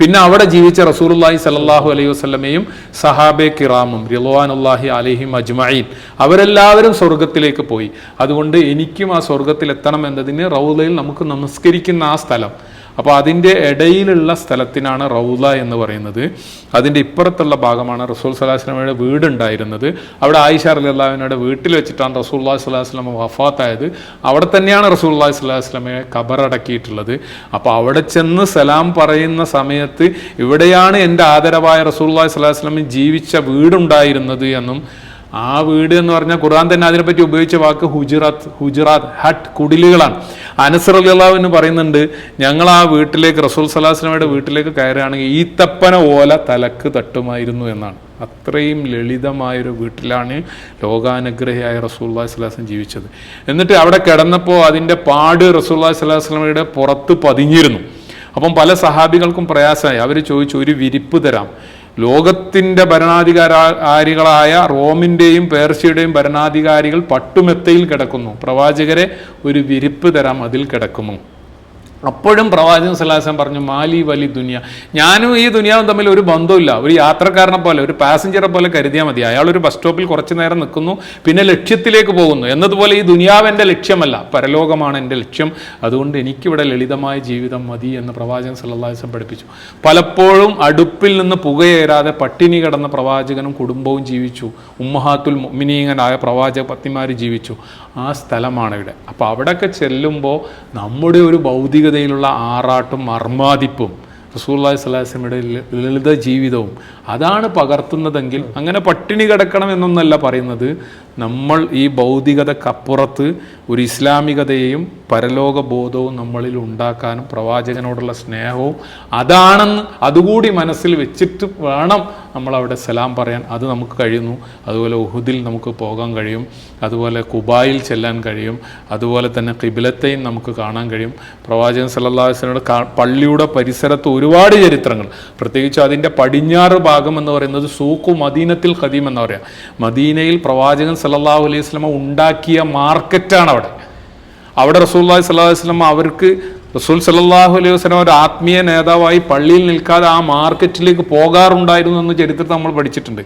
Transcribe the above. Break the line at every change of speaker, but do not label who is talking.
പിന്നെ അവിടെ ജീവിച്ച റസൂലുള്ളാഹി സലാഹു അലൈഹി വസ്ലമയും സഹാബെ കിറാമും റിളവാനുല്ലാഹി അലഹി അജ്മഈൻ. അവരെല്ലാവരും സ്വർഗത്തിലേക്ക് പോയി. അതുകൊണ്ട് എനിക്കും ആ സ്വർഗത്തിൽ എത്തണം എന്നതിന് റൗലയിൽ നമുക്ക് നമസ്കരിക്കുന്ന ആ സ്ഥലം. അപ്പോൾ അതിന്റെ ഇടയിലുള്ള സ്ഥലത്തിനാണ് റൗല എന്ന് പറയുന്നത്. അതിന്റെ ഇപ്പുറത്തുള്ള ഭാഗമാണ് റസൂൽ സലാഹുസ്ലമയുടെ വീടുണ്ടായിരുന്നത്. അവിടെ ആയിഷ അലിള്ളാഹിനോട് വീട്ടിൽ വെച്ചിട്ടാണ് റസൂൽ അള്ളാഹി സ്വലാഹുസ്ലമ വഫാത്തായത്. അവിടെ തന്നെയാണ് റസൂൽ അള്ളാഹി സ്വലാഹുസ്ലമയെ ഖബറടക്കിയിട്ടുള്ളത് അപ്പോൾ അവിടെ ചെന്ന് സലാം പറയുന്ന സമയത്ത് ഇവിടെയാണ് എന്റെ ആദരവായ റസൂൽ അള്ളാഹി സ്വലാഹുസ്ലമി ജീവിച്ച വീടുണ്ടായിരുന്നത് എന്നും ആ വീട് എന്ന് പറഞ്ഞാൽ ഖുർആൻ തന്നെ അതിനെപ്പറ്റി ഉപയോഗിച്ച വാക്ക് ഹുജറാത്ത് ഹുജറാത്ത് ഹട്ട് കുടിലുകളാണ്. അനസർ അലിള്ളാഹു എന്ന് പറയുന്നുണ്ട് ഞങ്ങൾ ആ വീട്ടിലേക്ക് റസൂൽ സലാഹുസ്ലമയുടെ വീട്ടിലേക്ക് കയറുകയാണെങ്കിൽ തപ്പന ഓല തലക്ക് തട്ടുമായിരുന്നു എന്നാണ്. അത്രയും ലളിതമായൊരു വീട്ടിലാണ് ലോകാനുഗ്രഹിയായ റസൂല്ലാഹി സ്വലാസ്ലം ജീവിച്ചത്. എന്നിട്ട് അവിടെ കിടന്നപ്പോൾ അതിന്റെ പാട് റസൂല്ലാഹി സ്വലാസ്ലമയുടെ പുറത്ത് പതിഞ്ഞിരുന്നു. അപ്പം പല സഹാബികൾക്കും പ്രയാസമായി. അവർ ചോദിച്ചു ഒരു വിരിപ്പ് തരാം. ലോകത്തിന്റെ ഭരണാധികാരികളായ റോമിന്റെയും പേർഷ്യയുടെയും ഭരണാധികാരികൾ പട്ടുമെത്തയിൽ കിടക്കുന്നു. പ്രവാചകരെ ഒരു വിരിപ്പ് തരാം അതിൽ കിടക്കുന്നു. അപ്പോഴും പ്രവാചകൻ സലാസം പറഞ്ഞു മാലി വലി ദുനിയ. ഞാനും ഈ ദുനിയാവും തമ്മിൽ ഒരു ബന്ധമില്ല ഒരു യാത്രക്കാരനെ പോലെ ഒരു പാസഞ്ചറെ പോലെ കരുതിയാൽ മതി. അയാൾ ഒരു ബസ് സ്റ്റോപ്പിൽ കുറച്ചു നേരം നിൽക്കുന്നു പിന്നെ ലക്ഷ്യത്തിലേക്ക് പോകുന്നു. എന്നതുപോലെ ഈ ദുനിയാവ് എന്റെ ലക്ഷ്യമല്ല. പരലോകമാണ് എന്റെ ലക്ഷ്യം. അതുകൊണ്ട് എനിക്കിവിടെ ലളിതമായ ജീവിതം മതി എന്ന് പ്രവാചകൻ സല്ലാസം പഠിപ്പിച്ചു. പലപ്പോഴും അടുപ്പിൽ നിന്ന് പുകയേറാതെ പട്ടിണി കിടന്ന പ്രവാചകനും കുടുംബവും ജീവിച്ചു. ഉമ്മഹാത്തുൽ മിനീങ്ങനായ പ്രവാചക പത്നിമാർ ജീവിച്ചു. ആ സ്ഥലമാണ് ഇവിടെ. അപ്പോൾ അവിടെയൊക്കെ ചെല്ലുമ്പോൾ നമ്മുടെ ഒരു ഭൗതികതയിലുള്ള ആറാട്ടും അർമാദിപ്പും റസൂല്ലാഹി സ്വലാസ്ലമിയുടെ ലളിത ജീവിതവും അതാണ് പകർത്തുന്നതെങ്കിൽ അങ്ങനെ പട്ടിണി കിടക്കണം എന്നൊന്നല്ല പറയുന്നത്. നമ്മൾ ഈ ഭൗതികതക്കപ്പുറത്ത് ഒരു ഇസ്ലാമികതയെയും പരലോക ബോധവും നമ്മളിൽ ഉണ്ടാക്കാനും പ്രവാചകനോടുള്ള സ്നേഹവും അതാണെന്ന് അതുകൂടി മനസ്സിൽ വെച്ചിട്ട് വേണം നമ്മൾ അവിടെ സലാം പറയാൻ അത് നമുക്ക് കഴിയുന്നു. അതുപോലെ ഉഹുദിൽ നമുക്ക് പോകാൻ കഴിയും. അതുപോലെ കുബായിൽ ചെല്ലാൻ കഴിയും. അതുപോലെ തന്നെ കിബിലത്തെയും നമുക്ക് കാണാൻ കഴിയും. പ്രവാചകൻ സല്ലാസ്ലയുടെ പള്ളിയുടെ പരിസരത്ത് ഒരുപാട് ചരിത്രങ്ങൾ. പ്രത്യേകിച്ച് അതിന്റെ പടിഞ്ഞാറ് ഭാഗം എന്ന് പറയുന്നത് സൂക്കു മദീനത്തിൽ ഖദീം എന്ന് പറയാം. മദീനയിൽ പ്രവാചകൻ സല്ലല്ലാഹു അലൈഹി സ്വലമ ഉണ്ടാക്കിയ മാർക്കറ്റാണ് അവിടെ. അവിടെ റസൂല്ലാഹി അലൈഹി വസല്ലമ അവർക്ക് റസൂൽ സല്ലല്ലാഹു അലൈഹി വസ്ലം ഒരു ആത്മീയ നേതാവായി പള്ളിയിൽ നിൽക്കാതെ ആ മാർക്കറ്റിലേക്ക് പോകാറുണ്ടായിരുന്നു എന്ന് ചരിത്രത്തിൽ നമ്മൾ പഠിച്ചിട്ടുണ്ട്.